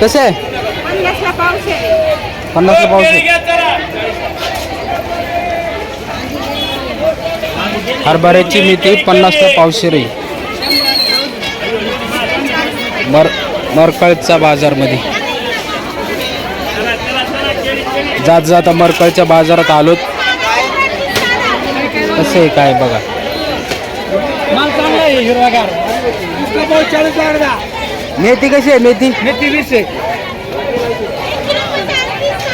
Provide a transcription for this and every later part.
कसं आहे? पन्नासला पावशे पन्नासला पावशे हरभऱ्याची मेथी पन्नासला पावशे रे मर मरकळचा बाजारमध्ये. जात जाता मरकळच्या बाजारात आलोत. कसं आहे काय बघा. माल चांगला आहे हिरवागार. मेथी कशी आहे मेथी? मेथी वीस आहे.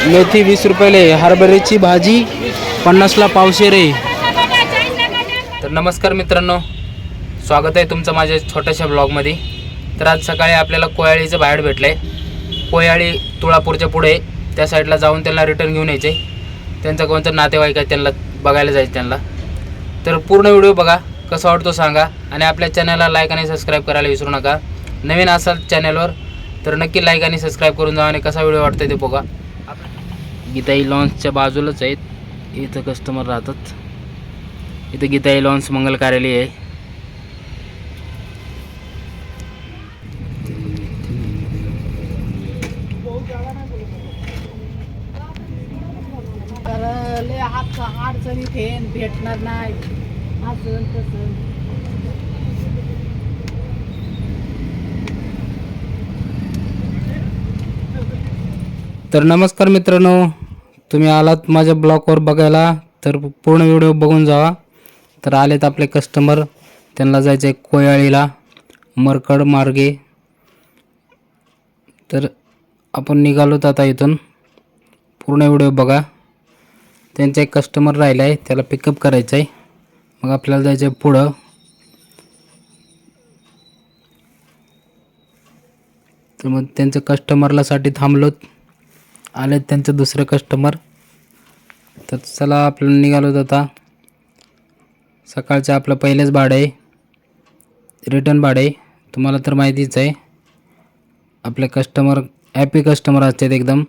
मेथी वीस रुपयाले हरभऱ्याची भाजी पन्नासला पावशे रे तर नमस्कार मित्रांनो स्वागत आहे तुमचं माझ्या छोट्याशा ब्लॉगमध्ये. तर आज सकाळी आपल्याला कोयाळीचं बाहेर भेटलं आहे कोयाळी तुळापूरच्या पुढे त्या साईडला जाऊन त्यांना रिटर्न घेऊन यायचे. त्यांचा कोणता नातेवाईक आहे त्यांना बघायला जायचं त्यांना. तर पूर्ण व्हिडिओ बघा कसा वाटतो सांगा. आणि आपल्या चॅनलला लाईक आणि सबस्क्राईब करायला विसरू नका. नवीन असाल चॅनलवर तर नक्की लाईक आणि सबस्क्राईब करून जा आणि कसा व्हिडिओ वाटतो ते बघा. गीताई लॉन्सच्या बाजूलाच आहेत. इथं कस्टमर राहतात. इथं गीताई लॉन्स मंगल कार्यालय आहे. तर लय अडचणी भेटणार नाही. असं तसं तर नमस्कार मित्रांनो तुम्ही आलात माझ्या ब्लॉगवर बघायला तर पूर्ण व्हिडिओ बघून जावा. तर आलेत आपले कस्टमर त्यांना जायचं आहे कोयाळीला मरकड मार्गे. तर आपण निघालोत आता इथून. पूर्ण व्हिडिओ बघा. त्यांचा एक कस्टमर राहिला आहे त्याला पिकअप करायचं आहे मग आपल्याला जायचं आहे पुढं. तर मग त्यांचं कस्टमरलासाठी थांबलोत. आले त्यांचं दुसरं कस्टमर तर चला आपलं निघालो आता. सकाळचं आपलं पहिलेच भाडं आहे. रिटर्न भाडं आहे. तुम्हाला तर माहितीच आहे. आपले कस्टमर हॅपी कस्टमर असतात एकदम.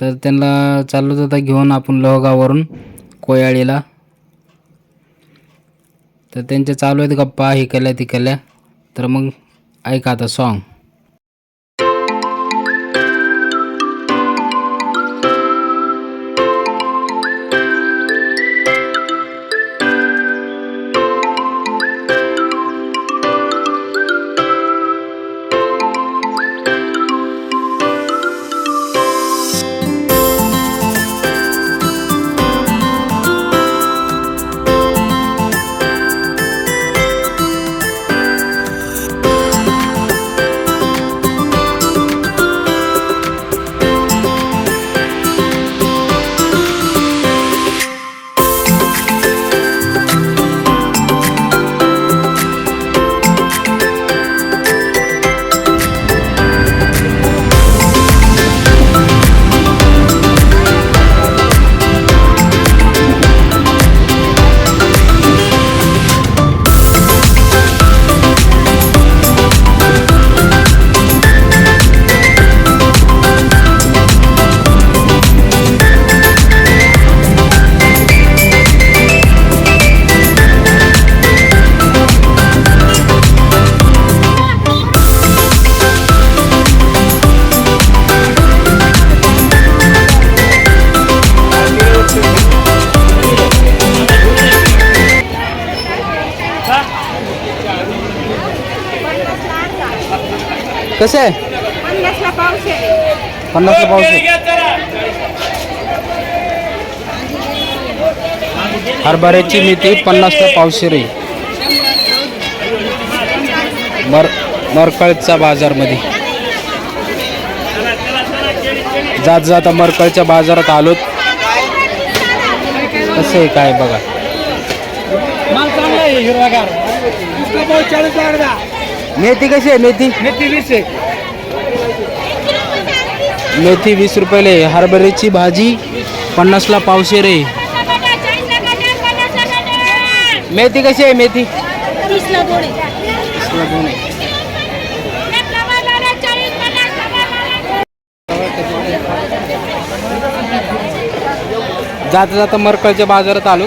तर त्यांना चाललो आता घेऊन आपण लोहगाववरून कोयाळीला. तर त्यांच्या चालू आहेत गप्पा हे केल्या ती केल्या. तर मग ऐका आता सॉन्ग कसं आहे? पन्नासला पावशे पावशे हरभऱ्याची मेथी पन्नासला पावशे रे मर मरकळचा बाजारमध्ये. जात जाता मरकळच्या बाजारात आलोत. कसं आहे काय बघा. मेथी कशी आहे मेथी? मेथी वीस आहे. मेथी वीस रुपयाले हरभऱ्याची भाजी पन्नासला पावशे रे मेथी कशी आहे मेथी? दोन आहे. जाता जाता मरकळच्या बाजारात आलो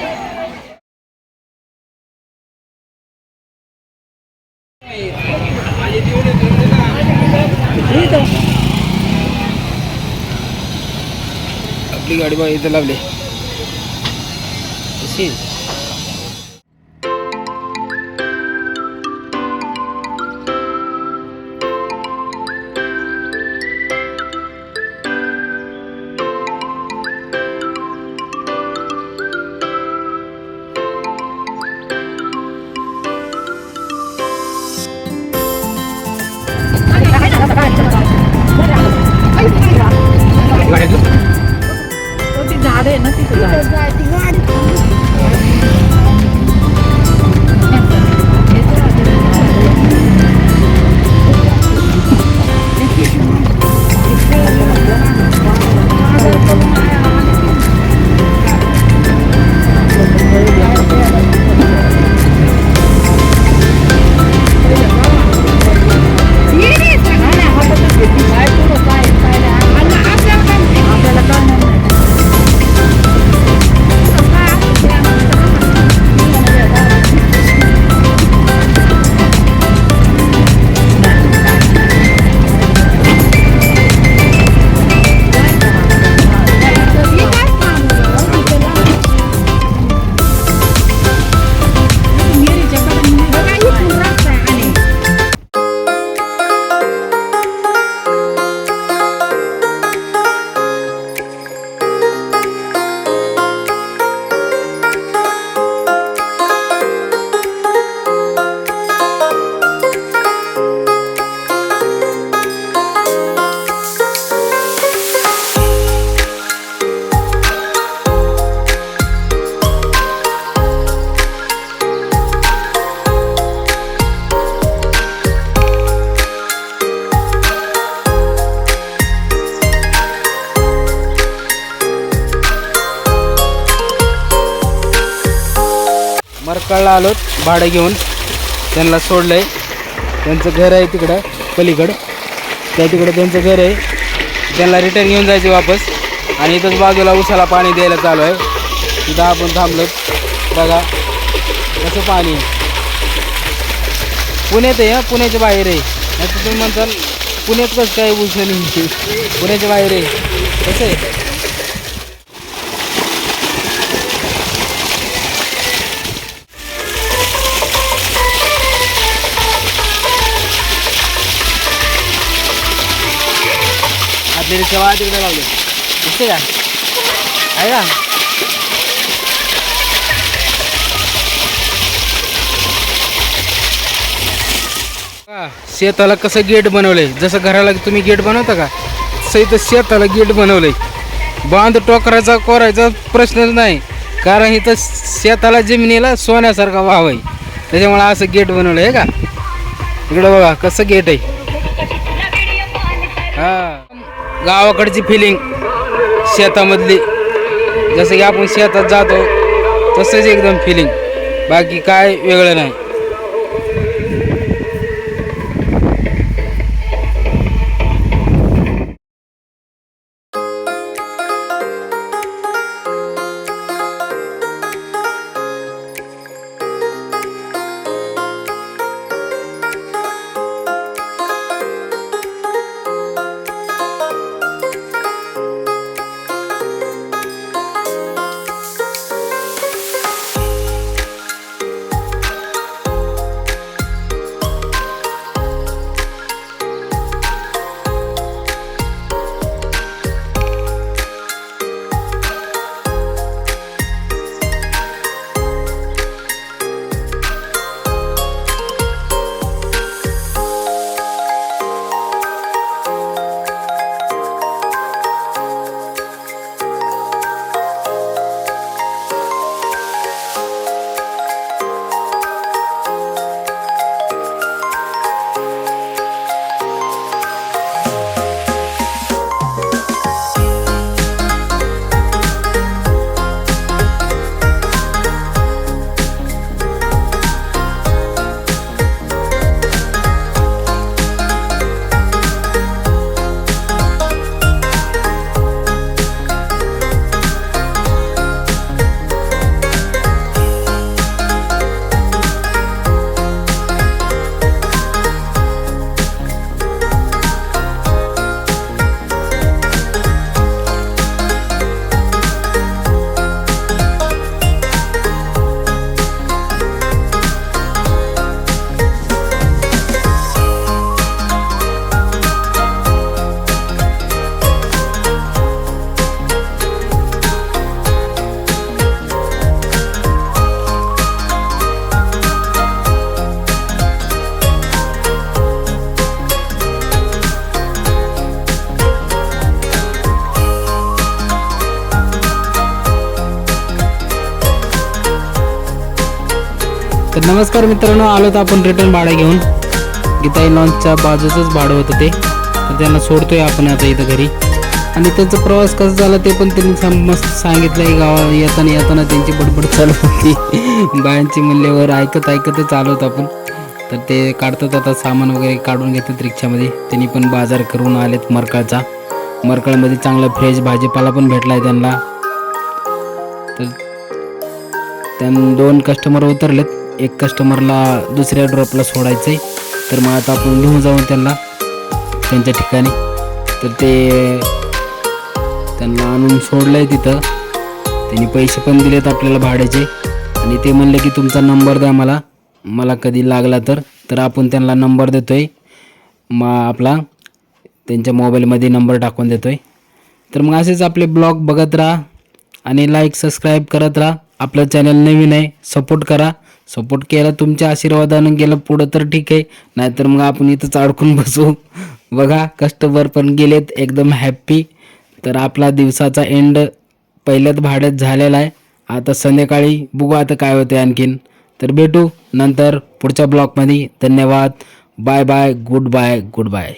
गाडी बघा इथं लावली. कशी सकाळला आलो भाडं घेऊन. त्यांना सोडलं आहे त्यांचं घर आहे तिकडं पलीकडं. त्या तिकडं त्यांचं घर आहे. त्यांना रिटर्न घेऊन जायचे वापस. आणि इथंच बाजूला उसाला पाणी द्यायला चालू आहे. तिथं आपण थांबलो बघा कसं पाणी आहे. पुण्यात आहे हं, पुण्याच्या बाहेर आहे. नाही तुम्ही म्हणताल पुण्यात कसं काय उचल पुण्याच्या बाहेर आहे. कसं आहे? आपल्याला सेवा तिकडे लावले दिसते का आहे का शेताला कसं गेट बनवलंय? जसं घराला तुम्ही गेट बनवता का? तसं इथं शेताला गेट बनवलंय. बांध टोकराचा कोरायचा प्रश्नच नाही. कारण इथं शेताला जमिनीला सोन्यासारखा वाव आहे. त्याच्यामुळे असं गेट बनवलं आहे का? इकडं बघा कसं गेट आहे. गावाकडची फिलिंग शेतामधली. जसं की आपण शेतात जातो तसंच एकदम फिलिंग बाकी काय वेगळं नाही. नमस्कार मित्रांनो आलो तर आपण रिटर्न भाडं घेऊन. गीताई लॉन्चच्या बाजूचंच भाडं होतं ते. तर त्यांना सोडतोय आपण आता इथं घरी. आणि त्यांचा प्रवास कसा झाला ते पण त्यांनी सम- मस्त सांगितलं आहे गावा येताना येताना त्यांची बडबड चालू होती. बायांची म्हणल्यावर ऐकत ऐकतच चालवत आपण. तर ते काढतात आता सामान वगैरे काढून घेतात रिक्षामध्ये. त्यांनी पण बाजार करून आलेत मरकाळचा. मरकाळमध्ये चांगला फ्रेश भाजीपाला पण भेटला आहे त्यांना. तर त्यां दोन कस्टमर उतरलेत. एक कस्टमरला दुसऱ्या ड्रॉपला सोडायचं आहे तर मग आता आपण घेऊन जाऊन त्यांना त्यांच्या ठिकाणी. तर ते त्यांना आणून सोडलं आहे तिथं. त्यांनी पैसे पण दिलेत आपल्याला भाड्याचे. आणि ते म्हणले की तुमचा नंबर द्या मला. मला कधी लागला तर. तर आपण त्यांना नंबर देतो आहे मग आपला त्यांच्या मोबाईलमध्ये नंबर टाकून देतो आहे तर मग असेच आपले ब्लॉग बघत राहा. आणि लाईक सबस्क्राईब करत राहा. आपलं चॅनल नवीन आहे सपोर्ट करा. सपोर्ट केला तुमच्या आशीर्वादानं गेलं पुढं तर ठीक आहे. नाहीतर मग आपण इथंच अडकून बसू. बघा कस्टमर पण गेलेत एकदम हॅप्पी तर आपला दिवसाचा एंड पहिल्याच भाड्यात झालेला आहे. आता संध्याकाळी बघू आता काय होते आणखीन. तर भेटू नंतर पुढच्या ब्लॉगमध्ये धन्यवाद. Bye bye goodbye goodbye